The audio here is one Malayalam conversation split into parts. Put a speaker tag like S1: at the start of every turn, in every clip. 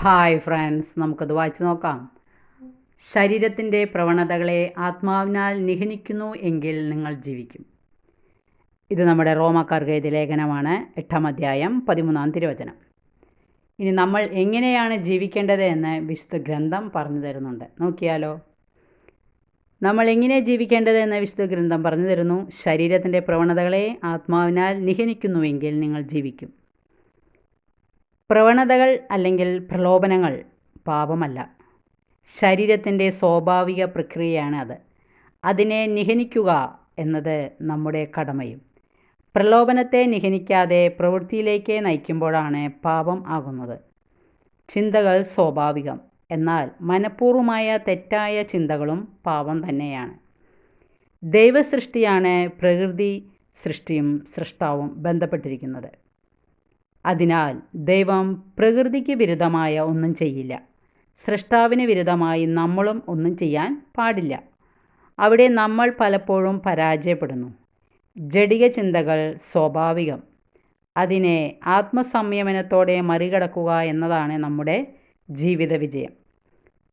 S1: ഹായ് ഫ്രണ്ട്സ് നമുക്കത് വായിച്ചു നോക്കാം. ശരീരത്തിന്റെ പ്രവണതകളെ ആത്മാവിനാൽ നിഹനിക്കുന്നു എങ്കിൽ നിങ്ങൾ ജീവിക്കും. ഇത് നമ്മുടെ റോമാക്കാർക്ക് എഴുതിയ ലേഖനമാണ് എട്ടാം അധ്യായം പതിമൂന്നാം തിരുവചനം. ഇനി നമ്മൾ എങ്ങനെയാണ് ജീവിക്കേണ്ടത് എന്ന് വിശുദ്ധ ഗ്രന്ഥം പറഞ്ഞു തരുന്നുണ്ട്. നോക്കിയാലോ? നമ്മൾ എങ്ങനെ ജീവിക്കേണ്ടത് എന്ന് വിശുദ്ധ ഗ്രന്ഥം പറഞ്ഞു തരുന്നു? ശരീരത്തിന്റെ പ്രവണതകളെ ആത്മാവിനാൽ നിഹനിക്കുന്നുവെങ്കിൽ നിങ്ങൾ ജീവിക്കും. പ്രവണതകൾ അല്ലെങ്കിൽ പ്രലോഭനങ്ങൾ പാപമല്ല. ശരീരത്തിന്റെ സ്വാഭാവിക പ്രക്രിയയാണ് അത് അതിനെ നിഹനിക്കുക എന്നത് നമ്മുടെ കടമയും. പ്രലോഭനത്തെ നിഹനിക്കാതെ പ്രവൃത്തിയിലേക്ക് നയിക്കുമ്പോഴാണ് പാപം ആകുന്നത്. ചിന്തകൾ സ്വാഭാവികം. എന്നാൽ മനഃപൂർവമായ തെറ്റായ ചിന്തകളും പാപം തന്നെയാണ്. ദൈവസൃഷ്ടിയാണ് പ്രകൃതി സൃഷ്ടിയും സൃഷ്ടാവും ബന്ധപ്പെട്ടിരിക്കുന്നത്. അതിനാൽ ദൈവം പ്രകൃതിക്ക് വിരുദ്ധമായ ഒന്നും ചെയ്യില്ല. സൃഷ്ടാവിന് വിരുദ്ധമായി നമ്മളും ഒന്നും ചെയ്യാൻ പാടില്ല. അവിടെ നമ്മൾ പലപ്പോഴും പരാജയപ്പെടുന്നു. ജടിക ചിന്തകൾ സ്വാഭാവികം. അതിനെ ആത്മസംയമനത്തോടെ മറികടക്കുക എന്നതാണ് നമ്മുടെ ജീവിത വിജയം.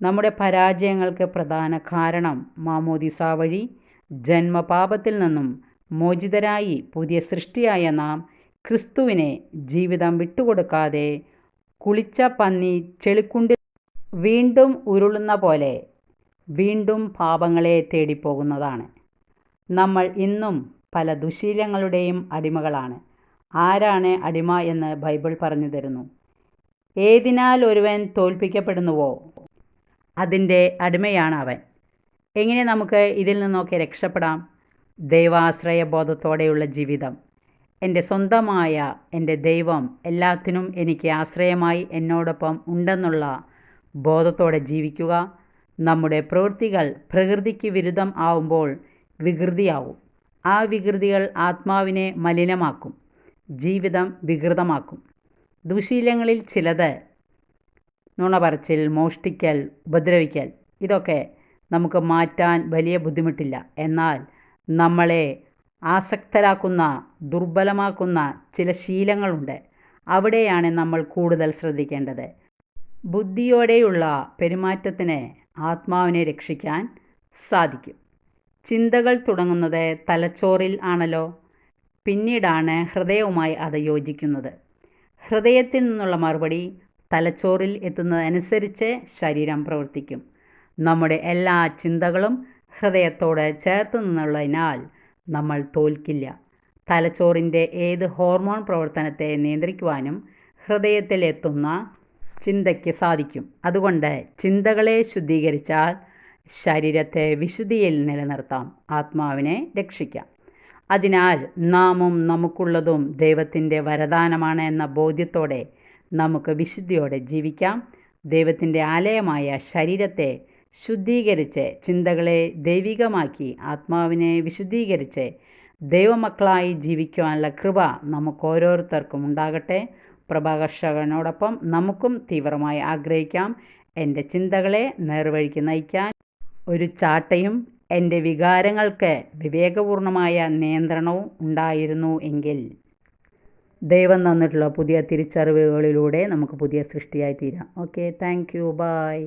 S1: നമ്മുടെ പരാജയങ്ങൾക്ക് പ്രധാന കാരണം മാമോദിസ വഴി ജന്മപാപത്തിൽ നിന്നും മോചിതരായി പുതിയ സൃഷ്ടിയായ നാം ക്രിസ്തുവിനെ ജീവിതം വിട്ടുകൊടുക്കാതെ കുളിച്ച പന്നി ചെളിക്കുണ്ടിൽ വീണ്ടും ഉരുളുന്ന പോലെ വീണ്ടും പാപങ്ങളെ തേടിപ്പോകുന്നതാണ്. നമ്മൾ ഇന്നും പല ദുശീലങ്ങളുടെയും അടിമകളാണ്. ആരാണ് അടിമ എന്ന് ബൈബിൾ പറഞ്ഞു തരുന്നു. ഏതിനാൽ ഒരുവൻ തോൽപ്പിക്കപ്പെടുന്നുവോ? അതിന്റെ അടിമയാണ് അവൻ. എങ്ങനെ നമുക്ക് ഇതിൽ നിന്നൊക്കെ രക്ഷപ്പെടാം? ദൈവാശ്രയ ബോധത്തോടെയുള്ള ജീവിതം. എന്റെ സ്വന്തമായ എന്റെ ദൈവം എല്ലാത്തിനും എനിക്ക് ആശ്രയമായി എന്നോടൊപ്പം ഉണ്ടെന്നുള്ള ബോധത്തോടെ ജീവിക്കുക. നമ്മുടെ പ്രവൃത്തികൾ പ്രകൃതിക്ക് വിരുദ്ധം ആവുമ്പോൾ വികൃതിയാവും. ആ വികൃതികൾ ആത്മാവിനെ മലിനമാക്കും. ജീവിതം വികൃതമാക്കും. ദുശീലങ്ങളിൽ ചിലത് നുണ പറച്ചിൽ മോഷ്ടിക്കൽ ഉപദ്രവിക്കൽ ഇതൊക്കെ നമുക്ക് മാറ്റാൻ വലിയ ബുദ്ധിമുട്ടില്ല. എന്നാൽ നമ്മളെ ആസക്തരാക്കുന്ന ദുർബലമാക്കുന്ന ചില ശീലങ്ങളുണ്ട്. അവിടെയാണ് നമ്മൾ കൂടുതൽ ശ്രദ്ധിക്കേണ്ടത്. ബുദ്ധിയോടെയുള്ള പെരുമാറ്റത്തിന് ആത്മാവിനെ രക്ഷിക്കാൻ സാധിക്കും. ചിന്തകൾ തുടങ്ങുന്നത് തലച്ചോറിൽ ആണല്ലോ. പിന്നീടാണ് ഹൃദയവുമായി അത് യോജിക്കുന്നത്. ഹൃദയത്തിൽ നിന്നുള്ള മറുപടി തലച്ചോറിൽ എത്തുന്നതനുസരിച്ച് ശരീരം പ്രവർത്തിക്കും. നമ്മുടെ എല്ലാ ചിന്തകളും ഹൃദയത്തോട് ചേർത്ത് നിന്നുള്ളതിനാൽ നമ്മൾ തോൽക്കില്ല. തലച്ചോറിന്റെ ഏത് ഹോർമോൺ പ്രവർത്തനത്തെ നിയന്ത്രിക്കുവാനും ഹൃദയത്തിലെത്തുന്ന ചിന്തയ്ക്ക് സാധിക്കും. അതുകൊണ്ട് ചിന്തകളെ ശുദ്ധീകരിച്ചാൽ ശരീരത്തെ വിശുദ്ധിയിൽ നിലനിർത്താം. ആത്മാവിനെ രക്ഷിക്കാം. അതിനാൽ നാമും നമുക്കുള്ളതും ദൈവത്തിന്റെ വരദാനമാണ് എന്ന ബോധ്യത്തോടെ നമുക്ക് വിശുദ്ധിയോടെ ജീവിക്കാം. ദൈവത്തിന്റെ ആലയമായ ശരീരത്തെ ശുദ്ധീകരിച്ച് ചിന്തകളെ ദൈവികമാക്കി ആത്മാവിനെ വിശുദ്ധീകരിച്ച് ദൈവമക്കളായി ജീവിക്കുവാനുള്ള കൃപ നമുക്ക് ഓരോരുത്തർക്കും ഉണ്ടാകട്ടെ. പ്രഭാകർഷകനോടൊപ്പം നമുക്കും തീവ്രമായി ആഗ്രഹിക്കാം. എന്റെ ചിന്തകളെ നേർവഴിക്ക് നയിക്കാൻ ഒരു ചാട്ടയും എന്റെ വികാരങ്ങൾക്ക് വിവേകപൂർണമായ നിയന്ത്രണവും ഉണ്ടായിരുന്നു എങ്കിൽ ദൈവം തന്നിട്ടുള്ള പുതിയ തിരിച്ചറിവുകളിലൂടെ നമുക്ക് പുതിയ സൃഷ്ടിയായി തീരാം. Okay thank you. ബൈ.